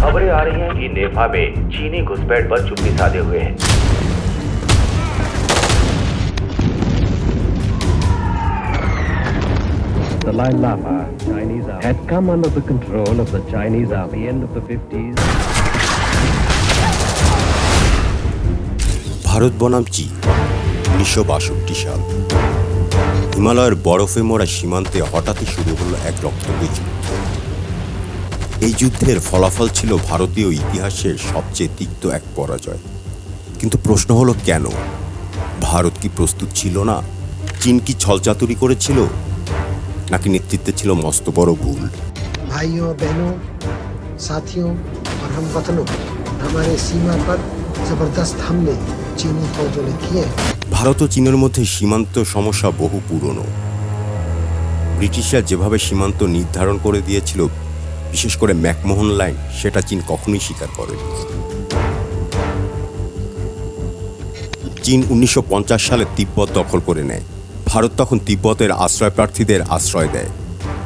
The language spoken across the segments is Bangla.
खबरें आ रही हैं कि नेफा में चीनी घुसपैठ पर चुप्पी साधे हुए हैं The Lai Lama Chinese army had come under the control of the Chinese army end of the 50s. Bharat বনাম চীন উনিশশো বাষট্টি সাল হিমালয়ের বরফে মোড়া সীমান্তে হঠাৎই শুরু হলো এক রক্তবী যুদ্ধ এই যুদ্ধের ফলাফল ছিল ভারতীয় ইতিহাসের সবচেয়ে তিক্ত এক পরাজয়। কিন্তু প্রশ্ন হলো কেন? ভারত কি প্রস্তুত ছিল না? চীন কি ছলচাতুরি করেছিল? নাকি নেতৃত্বে ছিল মস্ত বড় ভুল? ভাইও বেনো সাথিও আর সীমা পর জবরদস্ত হামলে চীনি কিয়ে ভারত ও চীনের মধ্যে সীমান্ত সমস্যা বহু পুরনো। ব্রিটিশরা যেভাবে সীমান্ত নির্ধারণ করে দিয়েছিল বিশেষ করে ম্যাকমোহন লাইন সেটা চীন কখনোই স্বীকার করেনি। চীন উনিশশো পঞ্চাশ সালে তিব্বত দখল করে নেয়। ভারত তখন তিব্বতের আশ্রয় প্রার্থীদের আশ্রয় দেয়।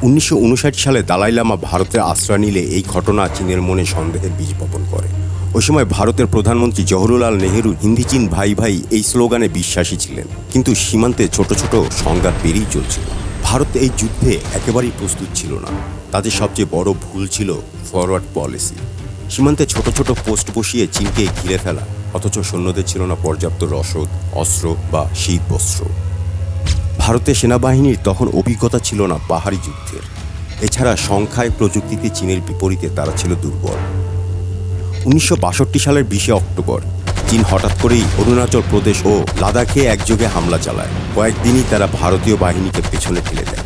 উনিশশো উনষাট সালে দালাই লামা ভারতের আশ্রয় নিলে এই ঘটনা চীনের মনে সন্দেহের বীজ বপন করে। ওই সময় ভারতের প্রধানমন্ত্রী জওহরলাল নেহেরু হিন্দি চীন ভাই ভাই এই স্লোগানে বিশ্বাসী ছিলেন। কিন্তু সীমান্তে ছোট ছোট সংঘাত বেরিয়ে চলছিল। ভারত এই যুদ্ধে একেবারেই প্রস্তুত ছিল না। তাদের সবচেয়ে বড় ভুল ছিল ফরওয়ার্ড পলিসি সীমান্তে ছোট ছোট পোস্ট বসিয়ে চীনকে ঘিরে ফেলা, অথচ সৈন্যদের ছিল না পর্যাপ্ত রসদ, অস্ত্র বা শীত বস্ত্র। ভারতের সেনাবাহিনীর তখন অভিজ্ঞতা ছিল না পাহাড়ি যুদ্ধের। এছাড়া সংখ্যায় প্রযুক্তিতে চীনের বিপরীতে তারা ছিল দুর্বল। উনিশশো বাষট্টি সালের বিশে অক্টোবর চীন হঠাৎ করেই অরুণাচল প্রদেশ ও লাদাখে একযোগে হামলা চালায়। কয়েকদিনই তারা ভারতীয় বাহিনীকে পেছনে ঠেলে দেয়।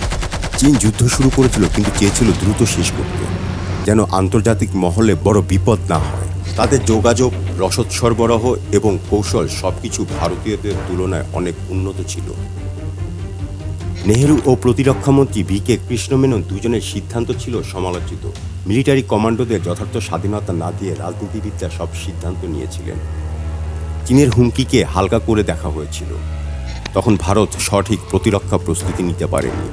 চীন যুদ্ধ শুরু করেছিল, কিন্তু চেয়েছিল দ্রুত শেষ করতে, যেন আন্তর্জাতিক মহলে বড় বিপদ না হয়। তাদের যোগাযোগ, রসদ সরবরাহ এবং কৌশল সবকিছু ভারতীয়দের তুলনায় অনেক উন্নত ছিল। নেহেরু ও প্রতিরক্ষামন্ত্রী ভি কে কৃষ্ণমেনন দুজনের সিদ্ধান্ত ছিল সমালোচিত। মিলিটারি কমান্ডোদের যথার্থ স্বাধীনতা না দিয়ে রাজনীতিবিদরা সব সিদ্ধান্ত নিয়েছিলেন। চীনের হুমকিকে হালকা করে দেখা হয়েছিল। তখন ভারত সঠিক প্রতিরক্ষা প্রস্তুতি নিতে পারেনি।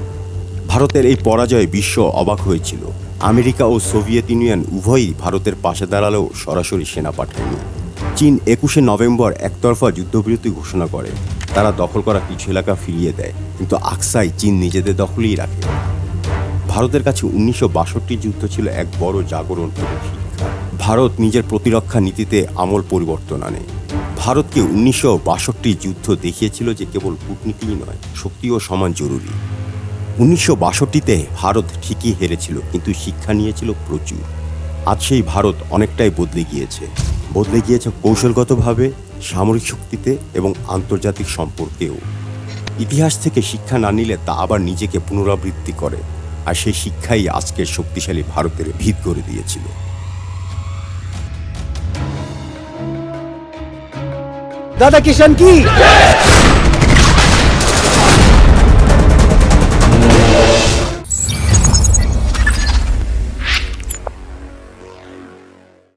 ভারতের এই পরাজয়ে বিশ্ব অবাক হয়েছিল। আমেরিকা ও সোভিয়েত ইউনিয়ন উভয়ই ভারতের পাশে দাঁড়ালেও সরাসরি সেনা পাঠায়নি। চীন একুশে নভেম্বর একতরফা যুদ্ধবিরতি ঘোষণা করে। তারা দখল করা কিছু এলাকা ফিরিয়ে দেয়, কিন্তু আকসাই চীন নিজেদের দখলেই রাখে। ভারতের কাছে উনিশশো বাষট্টি যুদ্ধ ছিল এক বড় জাগরণ ভারত নিজের প্রতিরক্ষা নীতিতে আমল পরিবর্তন আনে। ভারতকে উনিশশো বাষট্টি যুদ্ধ দেখিয়েছিল যে কেবল কূটনীতিই নয় শক্তিও সমান জরুরি। উনিশশো বাষট্টিতে ভারত ঠিকই হেরেছিল, কিন্তু শিক্ষা নিয়েছিল প্রচুর। আজ সেই ভারত অনেকটাই বদলে গিয়েছে। বদলে গিয়েছে কৌশলগতভাবে, সামরিক শক্তিতে এবং আন্তর্জাতিক সম্পর্কেও। ইতিহাস থেকে শিক্ষা না নিলে তা আবার নিজেকে পুনরাবৃত্তি করে, আর সেই শিক্ষাই আজকের শক্তিশালী ভারতের ভিত করে দিয়েছিল। दादा किशन की।